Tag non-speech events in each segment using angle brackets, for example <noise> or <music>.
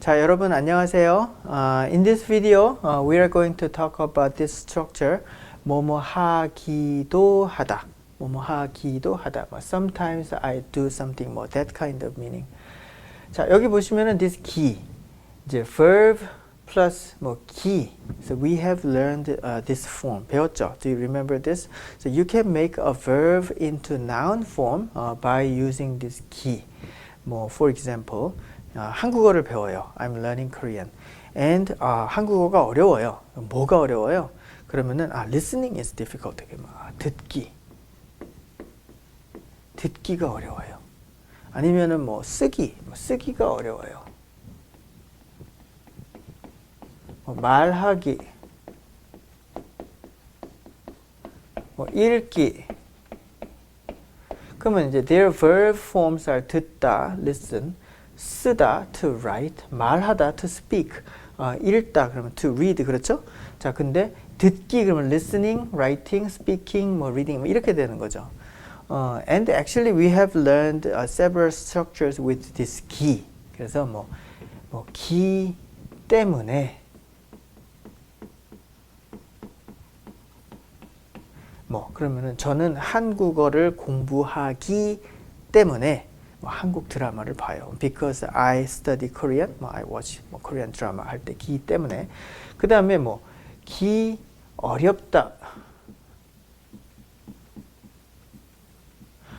자, 여러분 안녕하세요. Uh, in this video, uh, we are going to talk about this structure. 뭐뭐 하기도 하다. 뭐뭐 하기도 하다. 뭐, Sometimes I do something more. That kind of meaning. 자, 여기 보시면은 this key. 이제 verb plus 뭐 key. So we have learned uh, this form. 배웠죠? Do you remember this? So you can make a verb into noun form uh, by using this key. 뭐 for example, 아, 한국어를 배워요. I'm learning Korean. And 아, 한국어가 어려워요. 뭐가 어려워요? 그러면은 아, listening is difficult. 아, 듣기. 듣기가 어려워요. 아니면은 뭐 쓰기, 뭐 쓰기가 어려워요. 뭐 말하기, 뭐 읽기. 그러면 이제 their verb forms are 듣다, listen, 쓰다, to write, 말하다, to speak, 어, 읽다, 그러면 to read, 그렇죠? 자, 근데 듣기, 그러면 listening, writing, speaking, 뭐 reading, 뭐 이렇게 되는 거죠. 어, and actually we have learned uh, several structures with this key. 그래서 뭐, 뭐, key 때문에 뭐 그러면은 저는 한국어를 공부하기 때문에 뭐 한국 드라마를 봐요. Because I study Korean, 뭐 I watch 뭐 Korean 드라마 할 때 기 때문에 그 다음에 뭐 기 어렵다.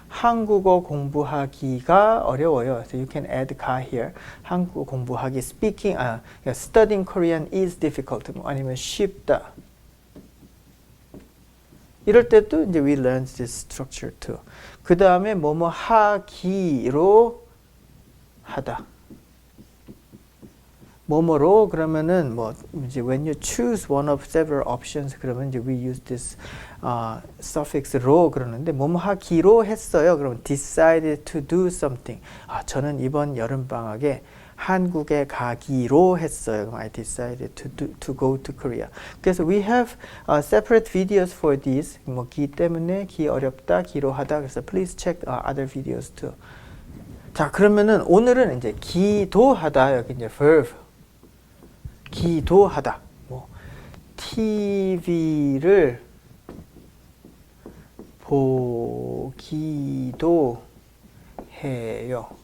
한국어 공부하기가 어려워요. So you can add 가 here. 한국어 공부하기 speaking, 아, 그러니까 studying Korean is difficult. 뭐 아니면 쉽다. 이럴 때도 이제 we learn this structure too. 그 다음에 뭐뭐 하기로 하다. 뭐뭐로 그러면은 뭐 이제 when you choose one of several options 그러면 이제 we use this uh, suffix 로 그러는데 뭐뭐 하기로 했어요. 그러면 decided to do something. 아 저는 이번 여름 방학에 한국에 가기로 했어요. I decided to do, to go to Korea. 그래서 we have uh, separate videos for these. 뭐 기 때문에 기 어렵다, 기로 하다. 그래서 please check uh, other videos too. 자 그러면은 오늘은 이제 기도하다 여기 이제 verb 기도하다 뭐 TV를 보기도 해요.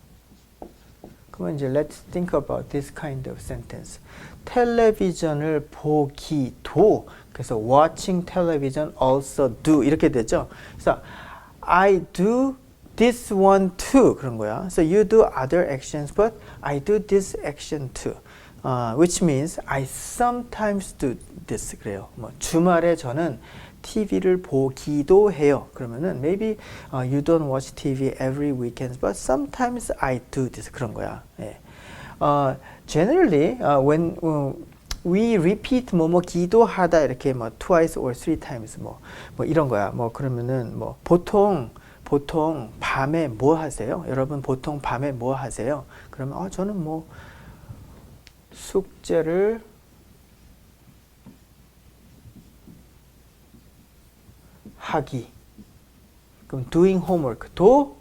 그러면 이제 let's think about this kind of sentence. 텔레비전을 보기도 그래서 watching television also do 이렇게 되죠. 그래서 I do this one too 그런 거야. So you do other actions but I do this action too. Uh, which means I sometimes do this 그래요. 뭐 주말에 저는 TV를 보기도 해요. 그러면은 maybe uh, you don't watch TV every weekend, but sometimes I do this 그런 거야. 예. Uh, generally, uh, when uh, we repeat 뭐뭐 기도하다 이렇게 뭐 twice or three times 뭐, 뭐 이런 거야. 뭐 그러면은 뭐 보통 보통 밤에 뭐 하세요? 여러분 보통 밤에 뭐 하세요? 그러면 아 저는 뭐 숙제를 하기. 그럼 doing homework도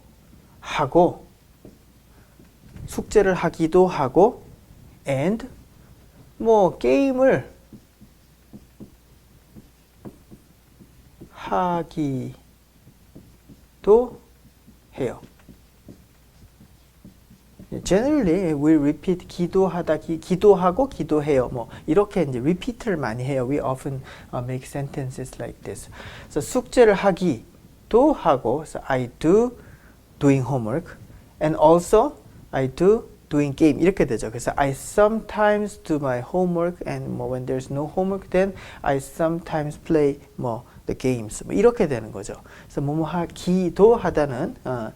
하고 숙제를 하기도 하고 and 뭐 게임을 하기도 해요. Generally, we repeat 기도하다, 기, 기도하고 기도해요. 뭐 이렇게 이제 repeat를 많이 해요. We often uh, make sentences like this. So 숙제를 하기도 하고, so I do doing homework, and also I do doing game 이렇게 되죠. 그래서 I sometimes do my homework, and 뭐 when there's no homework, then I sometimes play 뭐 the games. 뭐 이렇게 되는 거죠. 그래서 뭐뭐 하기도 하다는 어,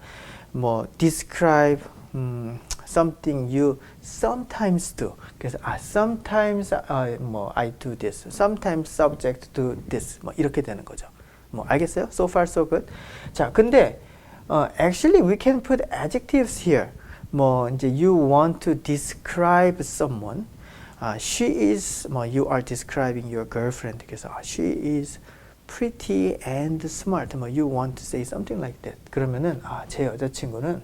뭐 describe 음, something you sometimes do. 그래서 아 sometimes uh, 뭐 I do this, sometimes subject do this 뭐 이렇게 되는 거죠. 뭐 알겠어요? So far so good. 자, 근데 uh, actually we can put adjectives here. 뭐 이제 you want to describe someone. Uh, she is 뭐 you are describing your girlfriend. 그래서 아, she is pretty and smart. 뭐 you want to say something like that. 그러면은 아, 제 여자친구는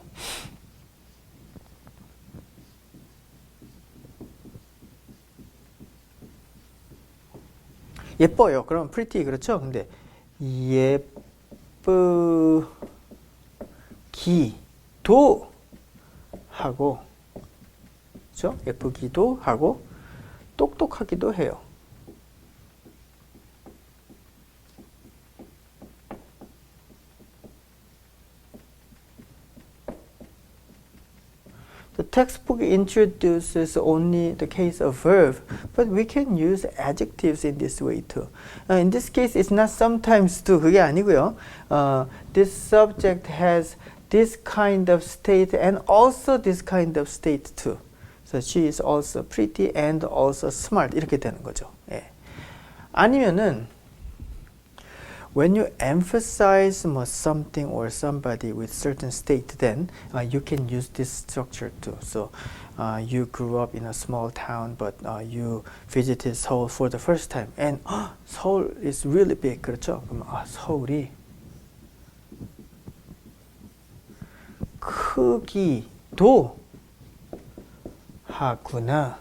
예뻐요. 그럼 pretty 그렇죠? 근데 예쁘기도 하고 그렇죠? 예쁘기도 하고 똑똑하기도 해요. textbook introduces only the case of verb, but we can use adjectives in this way too. Uh, in this case, it's not sometimes too. 그게 아니고요. Uh, this subject has this kind of state and also this kind of state too. So she is also pretty and also smart 이렇게 되는 거죠. 예. 아니면은 when you emphasize more something or somebody with certain state, then uh, you can use this structure too. So uh, you grew up in a small town, but uh, you visited Seoul for the first time, and <gasps> Seoul is really big, 그렇죠? 그럼 아, 서울이 크기도 하구나.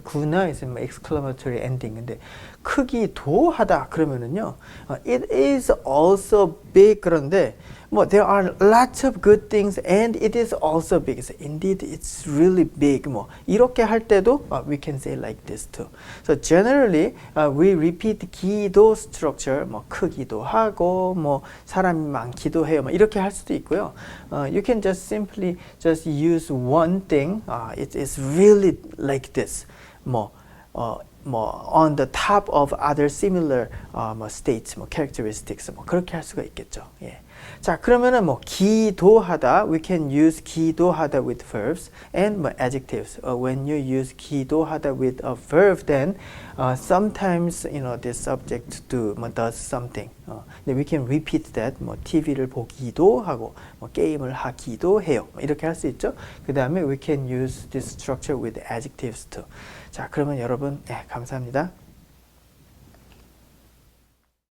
구나 is an exclamatory ending. 근데 크기 도 하다 그러면은요. 어, it is also big 그런데 뭐 there are lots of good things and it is also big. So indeed it's really big. 뭐 이렇게 할 때도 uh, we can say like this too. So generally uh, we repeat 기도 structure 뭐 크기도 하고 뭐 사람이 많기도 해요. 뭐 이렇게 할 수도 있고요. Uh, you can just simply just use one thing. Uh, it is really like this. 뭐 어, 뭐 on the top of other similar 어, 뭐 states, 뭐 characteristics 뭐 그렇게 할 수가 있겠죠. 예. 자 그러면은 뭐 기도하다 we can use 기도하다 with verbs and 뭐 adjectives. Uh, when you use 기도하다 with a verb, then uh, sometimes you know this subject do 뭐 does something. 어, 근데 we can repeat that. 뭐 TV를 보기도 하고 뭐 게임을 하기도 해요. 뭐 이렇게 할 수 있죠. 그 다음에 we can use this structure with adjectives too. 자 그러면 여러분 예, 감사합니다.